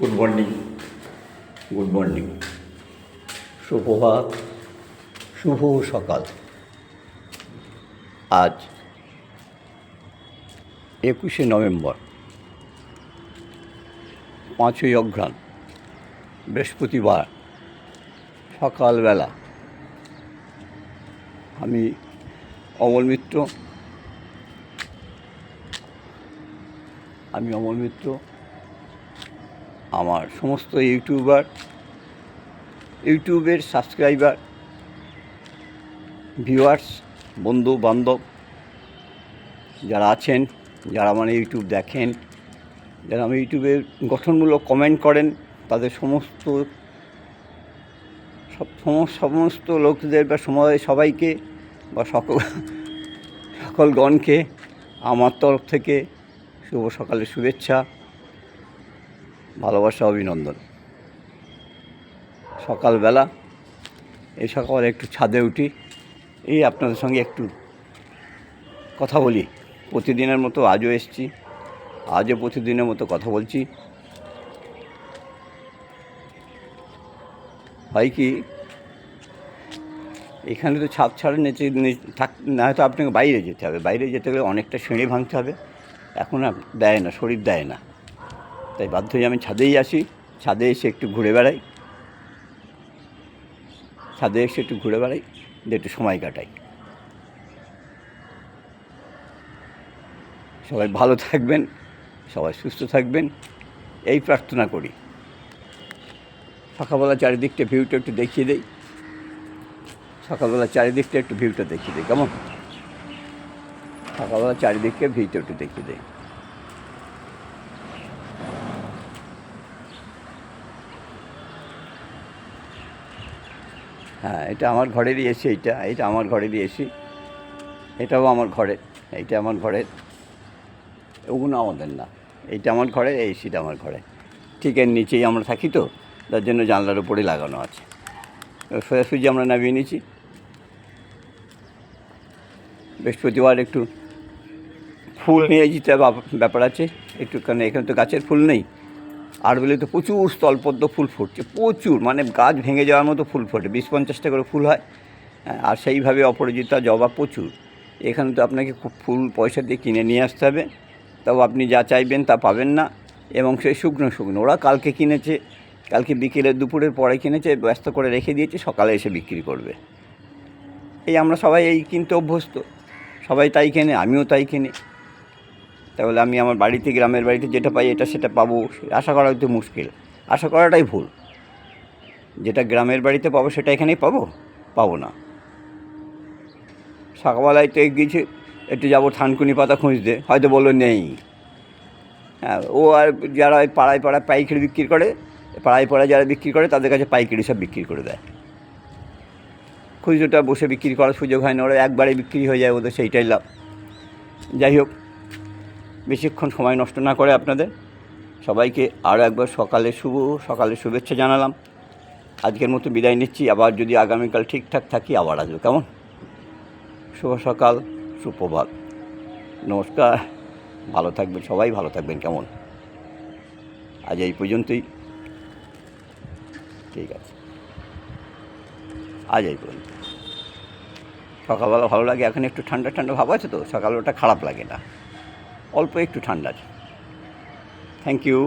Good morning good morning সুপ্রভাত শুভ সকাল। আজ একুশে নভেম্বর, পাঁচই অঘ্রাণ, বৃহস্পতিবার, সকালবেলা। আমি অমল মিত্র। আমি অমল মিত্র। আমার সমস্ত ইউটিউবার, ইউটিউবের সাবস্ক্রাইবার ভিউয়ার্স বন্ধু বান্ধব যারা আছেন, যারা মানে ইউটিউব দেখেন, যারা আমার ইউটিউবে গঠনমূলক কমেন্ট করেন, তাদের সমস্ত সব সমস্ত লোকদের বা সময় সবাইকে বা সকল সকলগণকে আমার তরফ থেকে শুভ সকালের শুভেচ্ছা। ভালোবাসা, অভিনন্দন। সকালবেলা এই সকাল একটু ছাদে উঠি, এই আপনাদের সঙ্গে একটু কথা বলি। প্রতিদিনের মতো আজও এসছি, আজও প্রতিদিনের মতো কথা বলছি। হয় কি, এখানে তো ছাদ ছাড়া নিচে থাক, না হয়তো আপনাকে বাইরে যেতে হবে। বাইরে যেতে গেলে অনেকটা সিঁড়ি ভাঙতে হবে। এখন দেয় না, শরীর দেয় না। তাই বাধ্য হয়ে আমি ছাদেই আসি। ছাদে এসে একটু ঘুরে বেড়াই। ছাদে এসে একটু ঘুরে বেড়াই, দিয়ে একটু সময় কাটাই। সবাই ভালো থাকবেন, সবাই সুস্থ থাকবেন। এই প্রার্থনা করি। সকালবেলা চারিদিকটা ভিউটা একটু দেখিয়ে দেই। সকালবেলা চারিদিকটা একটু ভিউটা দেখিয়ে দিই, কেমন? সকালবেলা চারিদিককে ভিউটা একটু দেখিয়ে দেয় হ্যাঁ এটা আমার ঘরেরই এসি এইটা এইটা আমার ঘরেরই এসি। এটাও আমার ঘরের, এইটা আমার ঘরের। ওগুলো আমাদের না, এইটা আমার ঘরে এই এসিটা আমার ঘরে ঠিক এর নিচেই আমরা থাকি তো, তার জন্য জানলার উপরে লাগানো আছে। সোজাসুজি আমরা নামিয়ে নিয়েছি। বৃহস্পতিবার একটু ফুল নিয়ে যেতে ব্যাপ- ব্যাপার আছে। একটু কারণ এখানে তো গাছের ফুল নেই। আর বলে তো প্রচুর স্থলপদ্ম ফুল ফুটছে প্রচুর মানে গাছ ভেঙে যাওয়ার মতো ফুল ফোটে বিশ পঞ্চাশটা করে ফুল হয়। হ্যাঁ, আর সেইভাবে অপরাজিতা জবা প্রচুর। এখানে তো আপনাকে খুব ফুল পয়সা দিয়ে কিনে নিয়ে আসতে হবে তাও আপনি যা চাইবেন তা পাবেন না। এবং সেই শুকনো শুকনো ওরা কালকে কিনেছে কালকে বিকেলে দুপুরের পরে কিনেছে ব্যস্ত করে রেখে দিয়েছে সকালে এসে বিক্রি করবে। এই আমরা সবাই এই কিনতে অভ্যস্ত সবাই তাই কেনে আমিও তাই কিনি। তাহলে আমি আমার বাড়িতে, গ্রামের বাড়িতে যেটা পাই এটা সেটা পাবো, আশা করা হয়তো মুশকিল। আশা করাটাই ভুল। যেটা গ্রামের বাড়িতে পাবো সেটা এখানেই পাবো? পাবো না। সকালবেলায় তো গিয়েছে একটু যাব থানকুনি পাতা খুঁজতে, হয়তো বলল নেই। হ্যাঁ ও আর যারা ওই পাড়ায় পাড়ায় পাইকারি বিক্রি করে, পাড়ায় পাড়ায় যারা বিক্রি করে, তাদের কাছে পাইকারি সব বিক্রি করে দেয়। খুচরোটা বসে বিক্রি করার সুযোগ হয় না, ওরা একবারে বিক্রি হয়ে যায়, ওদের সেইটাই লাভ। যাই হোক বেশিক্ষণ সময় নষ্ট না করে আপনাদের। সবাইকে আরও একবার সকালে শুভ, সকালে শুভেচ্ছা জানালাম। আজকের মতো বিদায় নিচ্ছি। আবার যদি আগামীকাল ঠিকঠাক থাকি, আবার আসব। কেমন? শুভ সকাল, সুপ্রভাত। নমস্কার। ভালো থাকবেন সবাই, ভালো থাকবেন। কেমন? আজ এই পর্যন্তই। ঠিক আছে। আজ এই পর্যন্ত। সকালবেলা ভালো লাগে? এখন একটু ঠান্ডা ঠান্ডা ভাব আছে তো? সকালবেলাটা খারাপ লাগে না। অল্প একটু ঠান্ডা আছে থ্যাংক ইউ